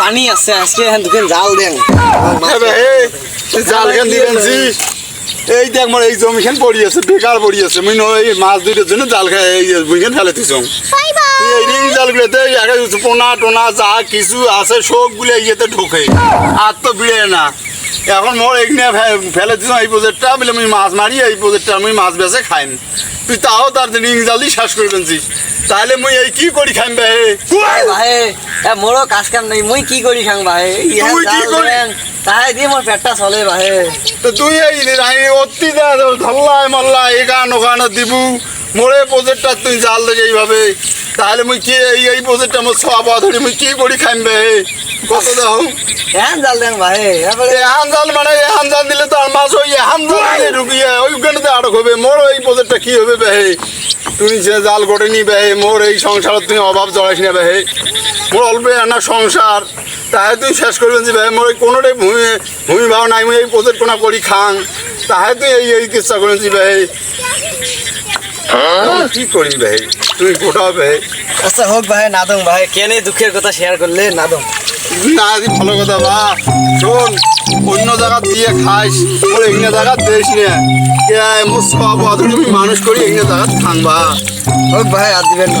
পানি আছে, আজকে হ্যাঁ দুখান জাল দেন। জাল খান দিবেন জি? এই দেখ মোর এই জমিখান পড়ি আছে, বেকার পড়ি আছে। মুই এই মাছ দুইটার জন্য জাল খাই, এই বুইখান ফেলে দিছ? এই রিং টোনা যা কিছু আছে, সবগুলো ইয়েতে ঢোকে। আর তো বিড়ে না। এখন মোর এখানে ফেলে দিছ এই প্রজেক্টটা বলে মুই মাছ মারি এই প্রজেক্টটা মুই মাছ বেচে খাইম। তুই তাও তার রিং জাল শেষ করবেন জি তাহলে মুই এই কি করি খাইম ভাই এ মোরও কাজ কাম নেই মুই কি করি খাং ভাই? তুই কি জাল করি? তাহাই দিয়ে মোর পেটটা চলে ভাই। তো তুই এই এই অতি ধল্লাই মল্লা এগান ওখানে দিবু। মোরে প্রজেক্টটা তুই জাল দে এইভাবে। তাহলে মুই কি এই এই প্রজেক্টটা মোর সব ধরি মুই কি করি খাইমবে কত দাও? জাল দেন ভাই এবারে এহান জাল মানে এহান জাল দিলে তো আর মাছ ওই জাল দিয়ে ঢুকিয়ে ওইখানে আটক হবে। মোর এই প্রজেক্টটা কি হবে বেহে তুমি যে জাল গড়ে নি বেহে মোর এই সংসারত তুমি অভাব জড়াইস না বেহে মোর অল্প আনা সংসার তাহে তুই শেষ করবেন যে বেহে মোর এই কোনোটাই ভূমি ভূমি ভাব নাই মুই এই প্রজেক্ট কোনা করি খাং। তাহে তুই এই এই চেষ্টা করেন যে বেহে এখন কি করি বেহে তুই গোটা ভাই আচ্ছা হোক ভাই নাদম ভাই কেনে দুঃখের কথা শেয়ার করলে? নাদম। না ভালো কথা বা। শোন অন্য জায়গা দিয়ে খাইস ওর এখানে জায়গা দেশ নিয়ে। কে মোর তুমি তুমি মানুষ করি এখানে জায়গা থাকবা। হোক ভাই আর দিবেন না।